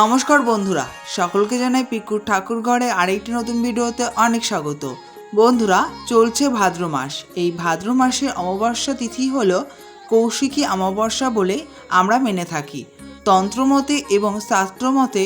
নমস্কার বন্ধুরা, সকলকে জানাই পিকুর ঠাকুর ঘরে আরেকটি নতুন ভিডিওতে অনেক স্বাগত। বন্ধুরা, চলছে ভাদ্র মাস। এই ভাদ্র মাসের অমাবস্যা তিথি হল কৌশিকী অমাবস্যা বলে আমরা মেনে থাকি। তন্ত্রমতে এবং শাস্ত্রমতে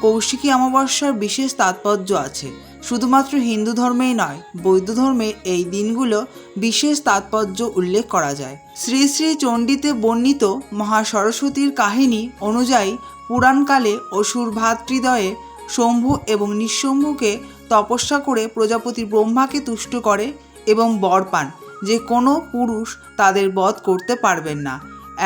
কৌশিকী অমাবস্যার বিশেষ তাৎপর্য আছে। শুধুমাত্র হিন্দু ধর্মেই নয়, বৌদ্ধ ধর্মের এই দিনগুলো বিশেষ তাৎপর্য উল্লেখ করা যায়। শ্রী শ্রী চণ্ডীতে বর্ণিত মহা সরস্বতীর কাহিনী অনুযায়ী পুরাণকালে অসুর ভাতৃদয়ে শম্ভু এবং নিঃশম্ভুকে তপস্যা করে প্রজাপতি ব্রহ্মাকে তুষ্ট করে এবং বর পান, যে কোনো পুরুষ তাদের বধ করতে পারবেন না।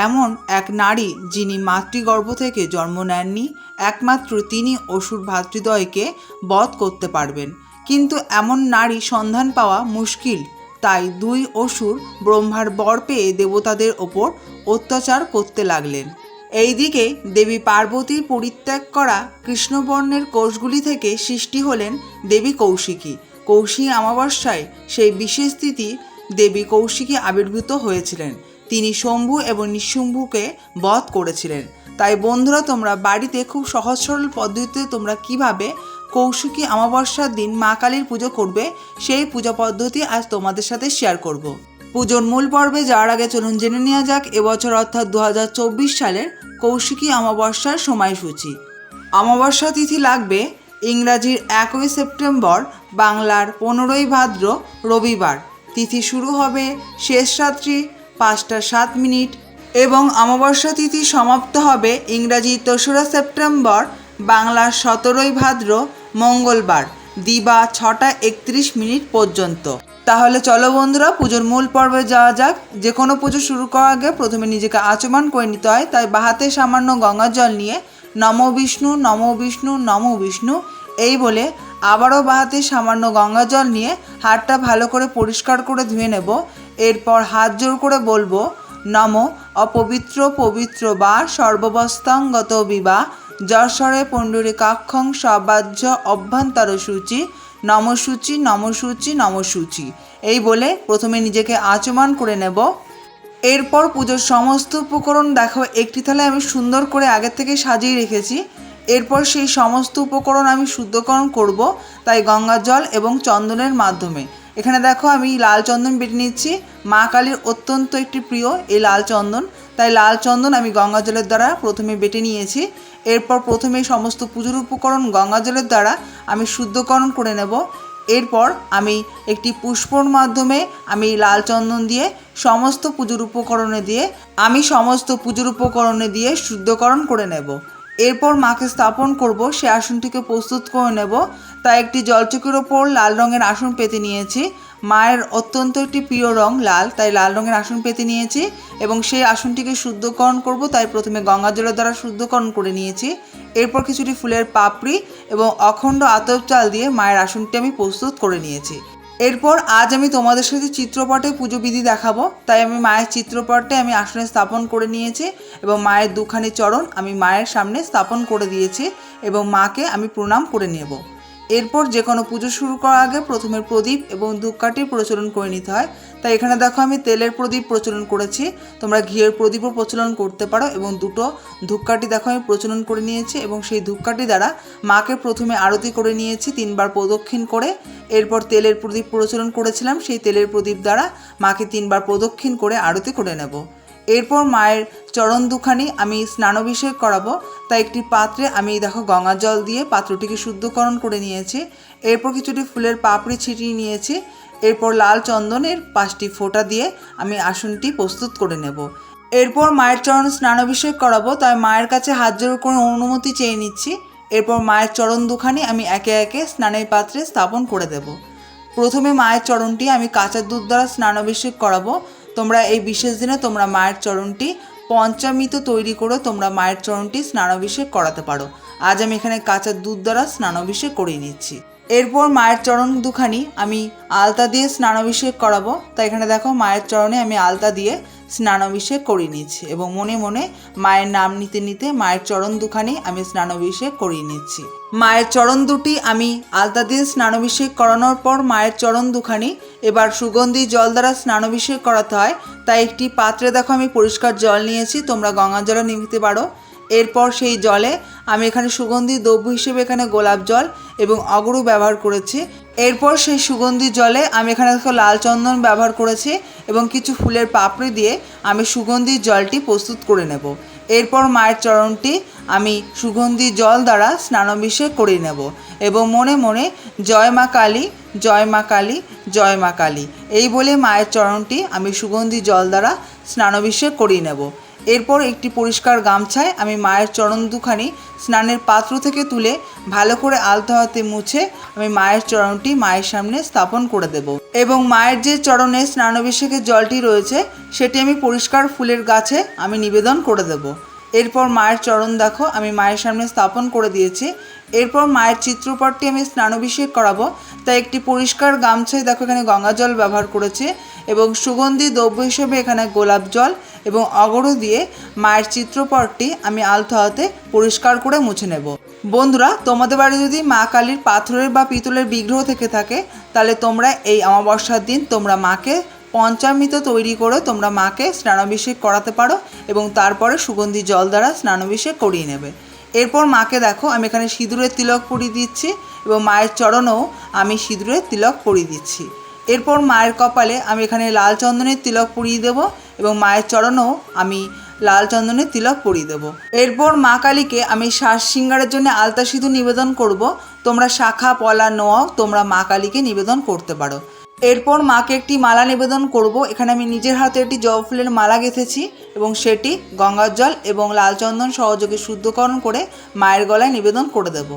এমন এক নারী যিনি মাতৃগর্ভ থেকে জন্ম নেননি একমাত্র তিনি অসুর ভাতৃদ্বয়কে বধ করতে পারবেন। কিন্তু এমন নারী সন্ধান পাওয়া মুশকিল। তাই দুই অসুর ব্রহ্মার বর পেয়ে দেবতাদের ওপর অত্যাচার করতে লাগলেন। এইদিকে দেবী পার্বতীর পরিত্যাগ করা কৃষ্ণবর্ণের কোষগুলি থেকে সৃষ্টি হলেন দেবী কৌশিকী। কৌশিকী অমাবস্যায় সেই বিশেষ তিথি দেবী কৌশিকী আবির্ভূত হয়েছিলেন। তিনি শম্ভু এবং নিঃশম্ভুকে বধ করেছিলেন। তাই বন্ধুরা, তোমরা বাড়িতে খুব সহজ সরল পদ্ধতিতে তোমরা কীভাবে কৌশিকী অমাবস্যার দিন মা কালীর পুজো করবে, সেই পূজা পদ্ধতি আজ তোমাদের সাথে শেয়ার করব। পুজোর মূল পর্বে যাওয়ার আগে চলুন জেনে নেওয়া যাক, এবছর অর্থাৎ দু হাজার চব্বিশ সালের কৌশিকী অমাবস্যার সময়সূচি অমাবস্যা তিথি লাগবে ইংরাজির একই সেপ্টেম্বর, বাংলার পনেরোই ভাদ্র রবিবার তিথি শুরু হবে শেষ রাত্রি পাঁচটা সাত মিনিট এবং অমাবস্যা তিথি সমাপ্ত হবে ইংরাজি তেসরা সেপ্টেম্বর বাংলার সতেরোই ভাদ্র, মঙ্গলবার, দিবা ছটা একত্রিশ মিনিট পর্যন্ত। তাহলে চলো বন্ধুরা, পুজোর মূল পর্বে যাওয়া যাক। যে কোনো পুজো শুরু করার আগে প্রথমে নিজেকে আচমান করে নিতে হয়। তাই বাহাতে সামান্য গঙ্গা জল নিয়ে নম বিষ্ণু নম বিষ্ণু নম বিষ্ণু, এই বলে আবারও বাহাতে সামান্য গঙ্গা জল নিয়ে হাতটা ভালো করে পরিষ্কার করে ধুয়ে নেব। এরপর হাত জোর করে বলব নম অপবিত্র পবিত্র বা সর্ববস্তাঙ্গত বিবা যশরে পণ্ডরিকাক্ষং সবাহ্য অভ্যন্তর সূচি নমসূচি নমসূচি নমসূচি। এই বলে প্রথমে নিজেকে আচমান করে নেব। এরপর পুজোর সমস্ত উপকরণ দেখো, একটি থালায় আমি সুন্দর করে আগের থেকে সাজিয়ে রেখেছি। এরপর সেই সমস্ত উপকরণ আমি শুদ্ধকরণ করব, তাই গঙ্গা জল এবং চন্দনের মাধ্যমে। এখানে দেখো আমি লাল চন্দন বেটে নিচ্ছি। মা কালীর অত্যন্ত একটি প্রিয় এই লাল চন্দন। তাই লাল চন্দন আমি গঙ্গা জলের দ্বারা প্রথমে বেটে নিয়েছি। এরপর প্রথমে সমস্ত পুজোর উপকরণ গঙ্গা জলের দ্বারা আমি শুদ্ধকরণ করে নেব। এরপর আমি একটি পুষ্পর মাধ্যমে আমি লাল চন্দন দিয়ে সমস্ত পুজোর উপকরণে দিয়ে, আমি সমস্ত পুজোর উপকরণে দিয়ে শুদ্ধকরণ করে নেব। এরপর মাকে স্থাপন করব, সে আসনটিকে প্রস্তুত করে নেব। তাই একটি জলচকের ওপর লাল রঙের আসন পেতে নিয়েছি। মায়ের অত্যন্ত একটি প্রিয় রং লাল, তাই লাল রঙের আসন পেতে নিয়েছি এবং সেই আসনটিকে শুদ্ধকরণ করব, তাই প্রথমে গঙ্গা জলের দ্বারা শুদ্ধকরণ করে নিয়েছি। এরপর কিছুটি ফুলের পাপড়ি এবং অখণ্ড আতপ চাল দিয়ে মায়ের আসনটি আমি প্রস্তুত করে নিয়েছি। এরপর আজ আমি তোমাদের সাথে চিত্রপটে পুজো বিধি দেখাবো। তাই আমি মায়ের চিত্রপটে আমি আসনে স্থাপন করে নিয়েছি এবং মায়ের দুখানি চরণ আমি মায়ের সামনে স্থাপন করে দিয়েছি এবং মাকে আমি প্রণাম করে নেব। এরপর যে কোনো পুজো শুরু করার আগে প্রথমে প্রদীপ এবং ধূপকাঠির প্রচলন করে নিতে হয়। তাই এখানে দেখো আমি তেলের প্রদীপ প্রচলন করেছি। তোমরা ঘিয়ের প্রদীপও প্রচলন করতে পারো এবং দুটো ধূপকাঠি দেখো আমি প্রচলন করে নিয়েছি এবং সেই ধূপকাঠি দ্বারা মাকে প্রথমে আরতি করে নিয়েছি, তিনবার প্রদক্ষিণ করে। এরপর তেলের প্রদীপ প্রচলন করেছিলাম। সেই তেলের প্রদীপ দ্বারা মাকে তিনবার প্রদক্ষিণ করে আরতি করে নেব। এরপর মায়ের চরণ দুখানি আমি স্নানাভিষেক করাবো, তাই একটি পাত্রে আমি দেখো গঙ্গা জল দিয়ে পাত্রটিকে শুদ্ধকরণ করে নিয়েছি। এরপর কিছুটি ফুলের পাপড়ি ছিটিয়ে নিয়েছি। এরপর লাল চন্দনের পাঁচটি ফোঁটা দিয়ে আমি আসনটি প্রস্তুত করে নেব। এরপর মায়ের চরণ স্নানাভিষেক করাবো, তাই মায়ের কাছে হাত জোর করে অনুমতি চেয়ে নিচ্ছি। এরপর মায়ের চরণ দুখানি আমি একে একে স্নানের পাত্রে স্থাপন করে দেব। প্রথমে মায়ের চরণটি আমি কাঁচা দুধ দ্বারা স্নানাভিষেক করাবো তোমরা এই বিশেষ দিনে তোমরা মায়ের চরণটি পঞ্চামৃত তৈরি করে তোমরা মায়ের চরণটি স্নানাভিষেক করাতে পারো। আজ আমি এখানে কাঁচা দুধ দ্বারা স্নানাভিষেক করিয়ে নিচ্ছি। এরপর মায়ের চরণ দুখানি আমি আলতা দিয়ে স্নানাভিষেক করাবো। তাই এখানে দেখো মায়ের চরণে আমি আলতা দিয়ে স্নানাভিষেক করিয়ে নিচ্ছি এবং মনে মনে মায়ের নাম নিতে নিতে মায়ের চরণ দুখানি আমি স্নানাভিষেক করিয়ে নিচ্ছি। মায়ের চরণ দুটি আমি আলতা দিয়ে স্নানাভিষেক করানোর পর মায়ের চরণ দুখানি। এবার সুগন্ধি জল দ্বারা স্নানাভিষেক করাতে হয়। তাই একটি পাত্রে দেখো আমি পরিষ্কার জল নিয়েছি, তোমরা গঙ্গা জলও নিতে পারো। এরপর সেই জলে আমি এখানে সুগন্ধি দ্রব্য হিসেবে এখানে গোলাপ জল এবং অগরু ব্যবহার করেছি। এরপর সেই সুগন্ধি জলে আমি এখানে দেখো লাল চন্দন ব্যবহার করেছি এবং কিছু ফুলের পাপড়ি দিয়ে আমি সুগন্ধি জলটি প্রস্তুত করে নেব। এরপর মায়ের চরণটি আমি সুগন্ধি জল দ্বারা স্নানাভিষেক করে নেব এবং মনে মনে, জয় মা কালী, জয় মা কালী, জয় মা কালী। এই বলে মায়ের চরণটি আমি সুগন্ধি জল দ্বারা স্নানাভিষেক করিয়ে নেব। এরপর একটি পরিষ্কার গামছায় আমি মায়ের চরণ দুখানি স্নানের পাত্র থেকে তুলে ভালো করে আলতো হাতে মুছে আমি মায়ের চরণটি মায়ের সামনে স্থাপন করে দেব। এবং মায়ের যে চরণে স্নানাভিষেকের জলটি রয়েছে, সেটি আমি পরিষ্কার ফুলের গাছে আমি নিবেদন করে দেব। এরপর মায়ের চরণ দেখো, আমি মায়ের সামনে স্থাপন করে দিয়েছি। এরপর মায়ের চিত্রপটটি আমি স্নানাভিষেক করাবো। তাই একটি পরিষ্কার গামছায় দেখো এখানে গঙ্গা জল ব্যবহার করেছে এবং সুগন্ধি দ্রব্য হিসেবে এখানে গোলাপ জল এবং অগরু দিয়ে মায়ের চিত্রপটটি আমি আলতো হাতে পরিষ্কার করে মুছে নেব। বন্ধুরা, তোমাদের বাড়ি যদি মা কালীর পাথরের বা পিতলের বিগ্রহ থেকে থাকে, তাহলে তোমরা এই অমাবস্যার দিন তোমরা মাকে পঞ্চামৃত তৈরি করে তোমরা মাকে স্নানাভিষেক করাতে পারো এবং তারপরে সুগন্ধি জল দ্বারা স্নানাভিষেক করিয়ে নেবে। এরপর মাকে দেখো, আমি এখানে সিঁদুরের তিলক পরিয়ে দিচ্ছি এবং মায়ের চরণেও আমি সিঁদুরের তিলক পরিয়ে দিচ্ছি। এরপর মায়ের কপালে আমি এখানে লাল চন্দনের তিলক পরিয়ে দেব এবং মায়ের চরণেও আমি লাল চন্দনের তিলক পরিয়ে দেব। এরপর মা কালীকে আমি শ্বাস সিঙ্গারের জন্য আলতা সিঁদুর নিবেদন করব। তোমরা শাখা, পলা নোয়াও তোমরা মা কালীকে নিবেদন করতে পারো। এরপর মাকে একটি মালা নিবেদন করব। এখানে আমি নিজের হাতে একটি জবা ফুলের মালা গেঁথেছি এবং সেটি গঙ্গার জল এবং লাল চন্দন সহযোগে শুদ্ধকরণ করে মায়ের গলায় নিবেদন করে দেব।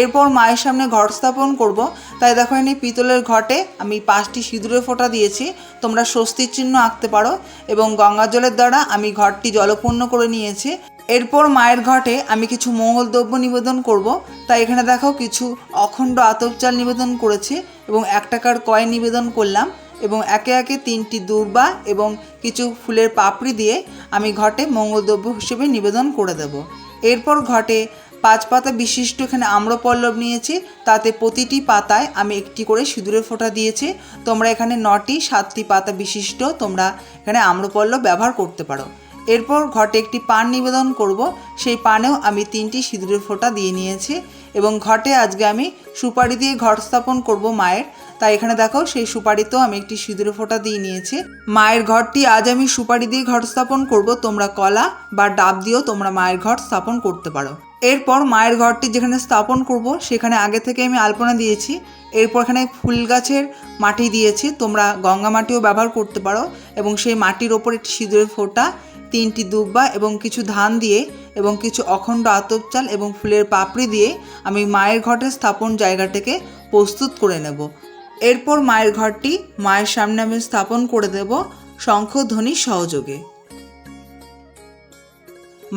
এরপর মায়ের সামনে ঘট স্থাপন করব। তাই দেখো, এখানে পিতলের ঘটে আমি পাঁচটি সিঁদুরের ফোঁটা দিয়েছি। তোমরা স্বস্তির চিহ্ন আঁকতে পারো এবং গঙ্গা জলের দ্বারা আমি ঘরটি জলপূর্ণ করে নিয়েছি। এরপর মায়ের ঘটে আমি কিছু মঙ্গল দ্রব্য নিবেদন করব। তাই এখানে দেখো কিছু অখণ্ড আতপ চাল নিবেদন করেছি এবং এক টাকার কয়েন নিবেদন করলাম এবং একে একে তিনটি দূর্বা এবং কিছু ফুলের পাপড়ি দিয়ে আমি ঘটে মঙ্গলদ্রব্য হিসেবে নিবেদন করে দেব। এরপর ঘটে পাঁচ পাতা বিশিষ্ট এখানে আম্রপল্লব নিয়েছি। তাতে প্রতিটি পাতায় আমি একটি করে সিঁদুরের ফোঁটা দিয়েছি। তোমরা এখানে নটি, সাতটি পাতা বিশিষ্ট তোমরা এখানে আম্রপল্লব ব্যবহার করতে পারো। এরপর ঘটে একটি পান নিবেদন করব। সেই পানেও আমি তিনটি সিঁদুরের ফোঁটা দিয়ে নিয়েছি এবং ঘটে আজকে আমি সুপারি দিয়ে ঘট স্থাপন করব মায়ের। তাই এখানে দেখো সেই সুপারিতেও আমি একটি সিঁদুরের ফোঁটা দিয়ে নিয়েছি। মায়ের ঘরটি আজ আমি সুপারি দিয়ে ঘট স্থাপন করব। তোমরা কলা বা ডাব দিয়েও তোমরা মায়ের ঘর স্থাপন করতে পারো। এরপর মায়ের ঘরটি যেখানে স্থাপন করব, সেখানে আগে থেকে আমি আলপনা দিয়েছি। এরপর এখানে ফুল গাছের মাটি দিয়েছি। তোমরা গঙ্গা মাটিও ব্যবহার করতে পারো এবং সেই মাটির ওপর একটি সিঁদুরের ফোঁটা তিনটি দুব্বা এবং কিছু ধান দিয়ে এবং কিছু অখণ্ড আতপ চাল এবং ফুলের পাপড়ি দিয়ে আমি মায়ের ঘটের স্থাপন জায়গাটাকে প্রস্তুত করে নেব। এরপর মায়ের ঘরটি মায়ের সামনে আমি স্থাপন করে দেব শঙ্খধ্বনি সহযোগে।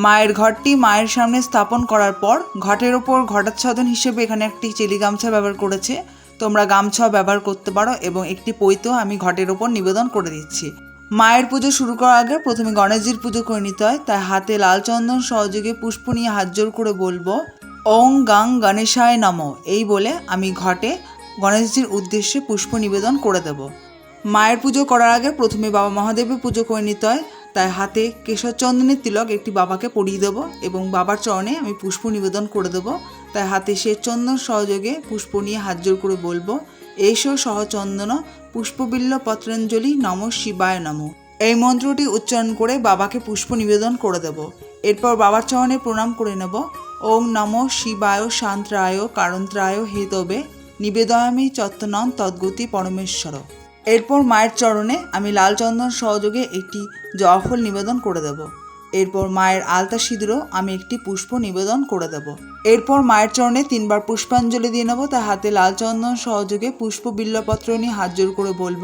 মায়ের ঘরটি মায়ের সামনে স্থাপন করার পর ঘটের ওপর ঘটাচ্ছাদন হিসেবে এখানে একটি চেলি গামছা ব্যবহার করেছে। তোমরা গামছাও ব্যবহার করতে পারো এবং একটি পৈতেও আমি ঘটের ওপর নিবেদন করে দিচ্ছি। মায়ের পুজো শুরু করার আগে প্রথমে গণেশজির পুজো করে নিতে হয়। তাই হাতে লাল চন্দন, সহযোগে পুষ্প নিয়ে হাত জোর করে বলব, ওং গাং গণেশায় নম। এই বলে আমি ঘটে গণেশজির উদ্দেশ্যে পুষ্প নিবেদন করে দেব। মায়ের পুজো করার আগে প্রথমে বাবা মহাদেবের পুজো করে নিতে হয়। তাই হাতে কেশর চন্দনের তিলক একটি বাবাকে পরিয়ে দেবো এবং বাবার চরণে আমি পুষ্প নিবেদন করে দেবো। তাই হাতে সে চন্দন, সহযোগে পুষ্প নিয়ে হাত জোর করে বলব, এসো সহচন্দন পুষ্পবিল্ল পত্রাঞ্জলি নম শিবায় নম। এই মন্ত্রটি উচ্চারণ করে বাবাকে পুষ্প নিবেদন করে দেব। এরপর বাবার চরণে প্রণাম করে নেব। ওম নম শিবায় শান্ত্রায় কারন্ত্রায় হেতবে নিবেদয়ামি চত্তনম তদ্গতি পরমেশ্বর। এরপর মায়ের চরণে আমি লাল চন্দন সহযোগে একটি জয়ফল নিবেদন করে দেব। এরপর মায়ের আলতা সিঁদুরও আমি একটি পুষ্প নিবেদন করে দেব। এরপর মায়ের চরণে তিনবার পুষ্পাঞ্জলি দিয়ে নেব তা হাতে লাল চন্দন সহযোগে পুষ্প বিল্লপত্র নিয়ে হাত জোর করে বলব,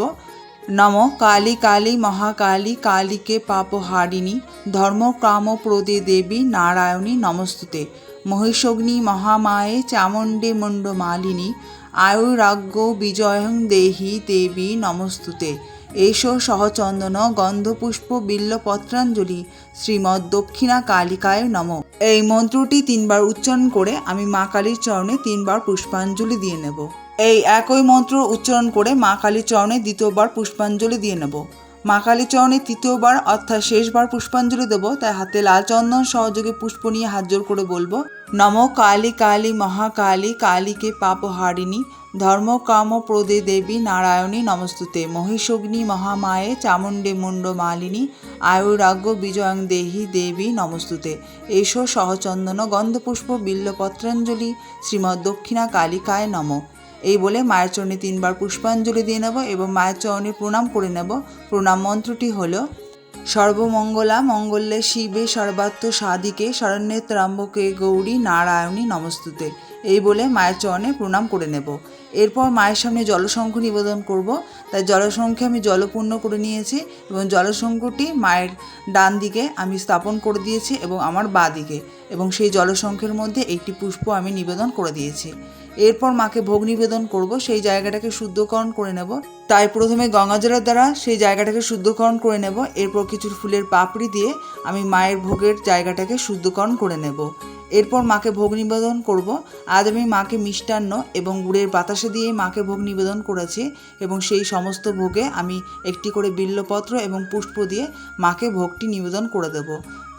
নম কালী কালী মহাকালী কালীকে পাপহারিণী ধর্ম কাম প্রদে দেবী নারায়ণী নমস্তুতে। মহিষগ্নি মহামায়ে চামুণ্ডে মুণ্ড মালিনী আয়ুরাজ্ঞ বিজয়ং দেহি দেবী নমস্তুতে। এসো সহচন্দন গন্ধপুষ্প বিল্লপত্রাঞ্জলি শ্রীমৎ দক্ষিণা কালিকায় নম। এই মন্ত্রটি তিনবার উচ্চারণ করে আমি মা কালীর চরণে তিনবার পুষ্পাঞ্জলি দিয়ে নেব। এই একই মন্ত্র উচ্চারণ করে মা কালীর চরণে দ্বিতীয়বার পুষ্পাঞ্জলি দিয়ে নেব। মা কালীচরণে তৃতীয়বার, অর্থাৎ শেষবার পুষ্পাঞ্জলি দেবো, তাই হাতে লাল চন্দন সহযোগে পুষ্প নিয়ে হাত জোর করে বলব, নম কালী কালী মহাকালী, কালীকে পাপহারিণী ধর্ম কাম প্রদে দেবী নারায়ণী, নমস্তুতে। মহিষগ্নি মহামায়ে, চামুণ্ডে মুন্ড মালিনী, আয়ুরাগ্য বিজয়ং দেহি দেবী, নমস্তুতে। এসো সহচন্দন গন্ধপুষ্প বিল্লপত্রাঞ্জলি শ্রীমৎ দক্ষিণা কালিকায় নম। এই বলে মায়ের চরণে তিনবার পুষ্পাঞ্জলি দিয়ে নেব এবং মায়ের চরণে প্রণাম করে নেব। প্রণাম মন্ত্রটি হলো, সর্বমঙ্গলা মঙ্গলে শিবে সর্বাত্ম সাদিকে শরণ্যে ত্রাম্বকে গৌরী নারায়ণী নমস্তুতে। এই বলে মায়ের চরণে প্রণাম করে নেব। এরপর মায়ের সামনে জলশঙ্খ নিবেদন করব। তাই জলশঙ্খে আমি জলপূর্ণ করে নিয়েছি এবং জলশঙ্খটি মায়ের ডান দিকে আমি স্থাপন করে দিয়েছি এবং আমার বাঁ দিকে এবং সেই জলশঙ্খের মধ্যে একটি পুষ্প আমি নিবেদন করে দিয়েছি। এরপর মাকে ভোগ নিবেদন করব, সেই জায়গাটাকে শুদ্ধকরণ করে নেব। তাই প্রথমে গঙ্গাজলের দ্বারা সেই জায়গাটাকে শুদ্ধকরণ করে নেব। এরপর কিছু ফুলের পাপড়ি দিয়ে আমি মায়ের ভোগের জায়গাটাকে শুদ্ধকরণ করে নেব। এরপর মাকে ভোগ নিবেদন করব। আজ আমি মাকে মিষ্টান্ন এবং গুড়ের বাতাসে দিয়ে মাকে ভোগ নিবেদন করেছি এবং সেই সমস্ত ভোগে আমি একটি করে বিল্লপত্র এবং পুষ্প দিয়ে মাকে ভোগটি নিবেদন করে দেব।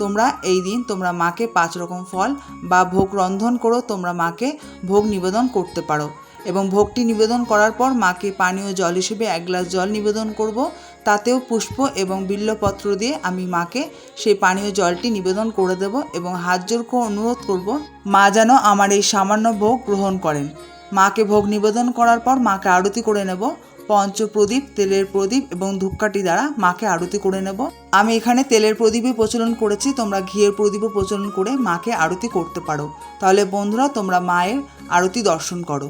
তোমরা এই দিন তোমরা মাকে পাঁচ রকম ফল বা ভোগ রন্ধন করো, তোমরা মাকে ভোগ নিবেদন করতে পারো। এবং ভোগটি নিবেদন করার পর মাকে পানীয় জল হিসেবে এক গ্লাস জল নিবেদন করব। তাতেও পুষ্প এবং বিল্লপত্র দিয়ে আমি মাকে সেই পানীয় জলটি নিবেদন করে দেব এবং হাত জোর করে অনুরোধ করব, মা যেন আমার এই সামান্য ভোগ গ্রহণ করেন। মাকে ভোগ নিবেদন করার পর মাকে আরতি করে নেব। পঞ্চপ্রদীপ, তেলের প্রদীপ এবং ধূপকাঠি দ্বারা মাকে আরতি করে নেব। আমি এখানে তেলের প্রদীপে প্রচলন করেছি, তোমরা ঘিয়ের প্রদীপও প্রচলন করে মাকে আরতি করতে পারো। তাহলে বন্ধুরা, তোমরা মায়ের আরতি দর্শন করো।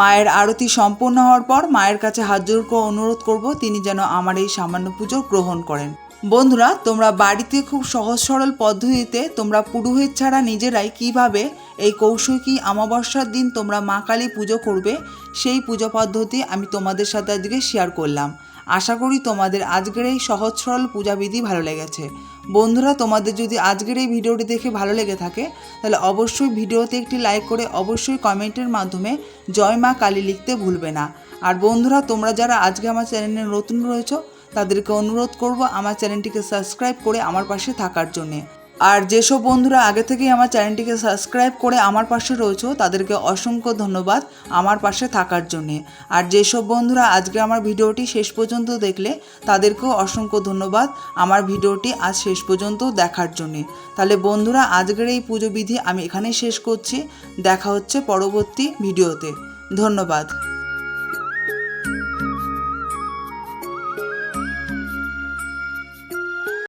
মায়ের আরতি সম্পূর্ণ হওয়ার পর মায়ের কাছে হাত জোর অনুরোধ করব, তিনি যেন আমার এই সামান্য পুজো গ্রহণ করেন। বন্ধুরা, তোমরা বাড়িতে খুব সহজ সরল পদ্ধতিতে তোমরা পুরোহিত ছাড়া নিজেরাই কীভাবে এই কৌশিকী অমাবস্যার দিন তোমরা মা কালী পুজো করবে, সেই পুজো পদ্ধতি আমি তোমাদের সাথে আজকে শেয়ার করলাম। আশা করি তোমাদের আজকের এই সহজ সরল পূজাবিধি ভালো লেগেছে। বন্ধুরা, তোমাদের যদি আজকের এই ভিডিওটি দেখে ভালো লেগে থাকে, তাহলে অবশ্যই ভিডিওতে একটি লাইক করে অবশ্যই কমেন্টের মাধ্যমে জয় মা কালী লিখতে ভুলবে না। আর বন্ধুরা, তোমরা যারা আজকে আমার চ্যানেলে নতুন রয়েছো, তাদেরকে অনুরোধ করব আমার চ্যানেলটিকে সাবস্ক্রাইব করে আমার পাশে থাকার জন্যে। আর যেসব বন্ধুরা আগে থেকেই আমার চ্যানেলটিকে সাবস্ক্রাইব করে আমার পাশে রয়েছো, তাদেরকে অসংখ্য ধন্যবাদ আমার পাশে থাকার জন্যে। আর যেসব বন্ধুরা আজকে আমার ভিডিওটি শেষ পর্যন্ত দেখলে, তাদেরকেও অসংখ্য ধন্যবাদ আমার ভিডিওটি আজ শেষ পর্যন্ত দেখার জন্যে। তাহলে বন্ধুরা, আজকের এই পুজো বিধি আমি এখানেই শেষ করছি। দেখা হচ্ছে পরবর্তী ভিডিওতে। ধন্যবাদ।